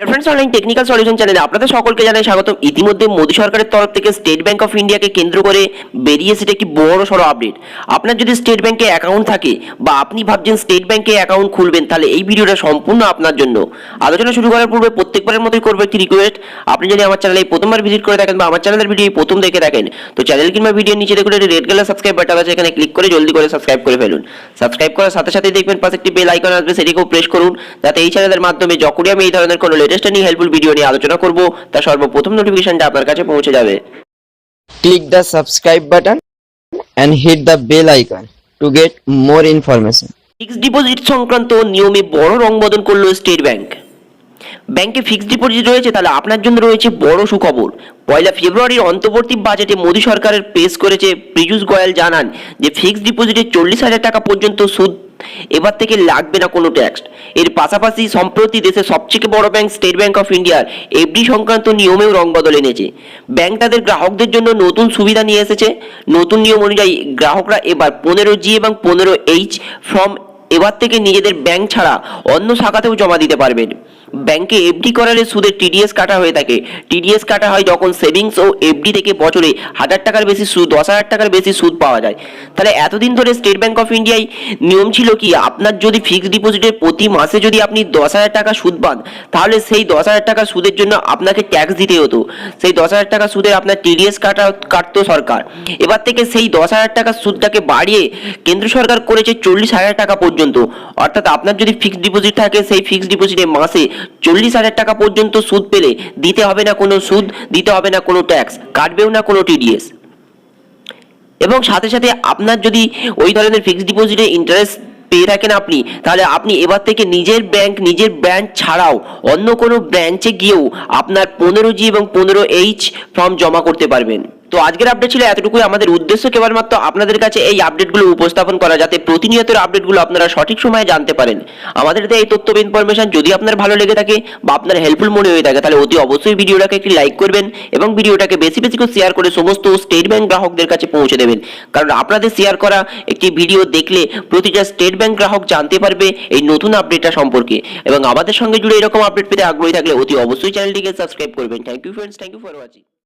Reference online technical solution চ্যানেলে আপনাদের সকলকে জানাই স্বাগত ইতিমধ্যে মোদী সরকারের তরফ থেকে স্টেট ব্যাংক অফ ইন্ডিয়াকে কেন্দ্র করে বেরিয়েছে একটি বড় সড়ো আপডেট আপনার যদি স্টেট ব্যাংকে অ্যাকাউন্ট থাকে বা আপনি ভাবছেন স্টেট ব্যাংকে অ্যাকাউন্ট খুলবেন, তাহলে এই ভিডিওটা সম্পূর্ণ আপনার জন্য। আলোচনা শুরু করার পূর্বে প্রত্যেকবারের মতোই করব একটি রিকোয়েস্ট আপনি যদি আমার চ্যানেলে প্রথমবার ভিজিট করে থাকেন বা আমার চ্যানেলের ভিডিও প্রথম দেখে থাকেন, তো চ্যানেল কিংবা ভিডিও নিচে দেখুন একটি রেড কালার সাবস্ক্রাইব বাটন আছে, এখানে ক্লিক করে জলদি করে সাবস্ক্রাইব করে ফেলুন। সাবস্ক্রাইব করার সাথে সাথে দেখবেন পাশে একটি বেল আইকন আসবে, সেটিকেও প্রেস করুন, যাতে এই চ্যানেলের মাধ্যমে যখনই আমি এই ধরনের কোনো লেটেস্ট নিয়ে হেল্পফুল ভিডিও নিয়ে আলোচনা করব তার সর্বপ্রথম নোটিফিকেশনটা আপনার কাছে পৌঁছে যাবে। Click the subscribe button and hit the bell icon to get more information fixed deposit সংক্রান্ত নিয়মে বড় রং বদল করল স্টেট ব্যাংক ব্যাংকে ফিক্সড ডিপোজিট রয়েছে, তাহলে আপনার জন্য রয়েছে বড় সুখবর। পয়লা ফেব্রুয়ারির অন্তর্বর্তী বাজেটে মোদী সরকারের পেশ করেছে পীযূষ গোয়েল জানান যে ফিক্সড ডিপোজিটে চল্লিশ হাজার টাকা পর্যন্ত সুদ এবার থেকে লাগবে না কোনো ট্যাক্স এর পাশাপাশি সম্প্রতি দেশের সবচেয়ে বড় ব্যাংক স্টেট ব্যাংক অফ ইন্ডিয়ার এফডি সংক্রান্ত নিয়মেও রং বদল এনেছে। ব্যাংক তাদের গ্রাহকদের জন্য নতুন সুবিধা নিয়ে এসেছে। নতুন নিয়ম অনুযায়ী গ্রাহকরা এবার পনেরো জি এবং পনেরো এইচ ফর্ম এবার থেকে নিজেদের ব্যাংক ছাড়া অন্য শাখাতেও জমা দিতে পারবেন। ব্যাংকে এফডি করালে সুদের টিডিএস কাটা হয়ে থাকে। টিডিএস কাটা হয় যখন সেভিংস ও এফডি থেকে বছরে হাজার টাকার বেশি সুদ, দশ হাজার টাকার বেশি সুদ পাওয়া যায়। তাহলে এতদিন ধরে স্টেট ব্যাংক অফ ইন্ডিয়ায় নিয়ম ছিল কি, আপনার যদি ফিক্সড ডিপোজিটে প্রতি মাসে যদি আপনি দশ হাজার টাকা সুদ পান, তাহলে সেই দশ হাজার টাকা সুদের জন্য আপনাকে ট্যাক্স দিতে হতো। সেই দশ হাজার টাকা সুদে আপনার টিডিএস কাটা কাটতো সরকার। এবার থেকে সেই দশ হাজার টাকা সুদটাকে বাড়িয়ে কেন্দ্র সরকার করেছে চল্লিশ হাজার টাকা পর্যন্ত। অর্থাৎ আপনার যদি ফিক্সড ডিপোজিট থাকে, সেই ফিক্সড ডিপোজিটে মাসে চল্লিশ হাজার টাকা পর্যন্ত সুদ পেলে দিতে হবে না কোনো সুদ, দিতে হবে না কোনো ট্যাক্স কাটবেও না কোনো টিডিএস এবং সাথে সাথে আপনার যদি ওই ধরনের ফিক্সড ডিপোজিটে ইন্টারেস্ট পেয়ে থাকেন আপনি, তাহলে আপনি এবার থেকে নিজের ব্যাংক নিজের ব্রাঞ্চ ছাড়াও অন্য কোনো ব্রাঞ্চে গিয়েও আপনার পনেরো জি এবং পনেরো এইচ ফর্ম জমা করতে পারবেন। তো আজকের আপডেট ছিল এতটুকুই, আমাদের উদ্দেশ্য কেবলমাত্র আপনাদের কাছে এই আপডেটগুলো উপস্থাপন করা, যাতে প্রতিনিয়তের আপডেটগুলো আপনারা সঠিক সময়ে জানতে পারেন। আমাদের এই তথ্য ইনফরমেশন যদি আপনার ভালো লেগে থাকে বা আপনার হেল্পফুল মনে হয়ে থাকে, তাহলে অতি অবশ্যই ভিডিওটাকে একটি লাইক করবেন এবং ভিডিওটাকে বেশি বেশি করে শেয়ার করে সমস্ত স্টেট ব্যাংক গ্রাহকদের কাছে পৌঁছে দেবেন। কারণ আপনাদের শেয়ার করা একটি ভিডিও দেখলে প্রতিটা স্টেট ব্যাংক গ্রাহক জানতে পারবে এই নতুন আপডেটটা সম্পর্কে। এবং আমাদের সঙ্গে জুড়ে এরকম আপডেট পেতে আগ্রহী থাকলে অতি অবশ্যই চ্যানেলটিকে সাবস্ক্রাইব করবেন। Thank you friends thank you for watching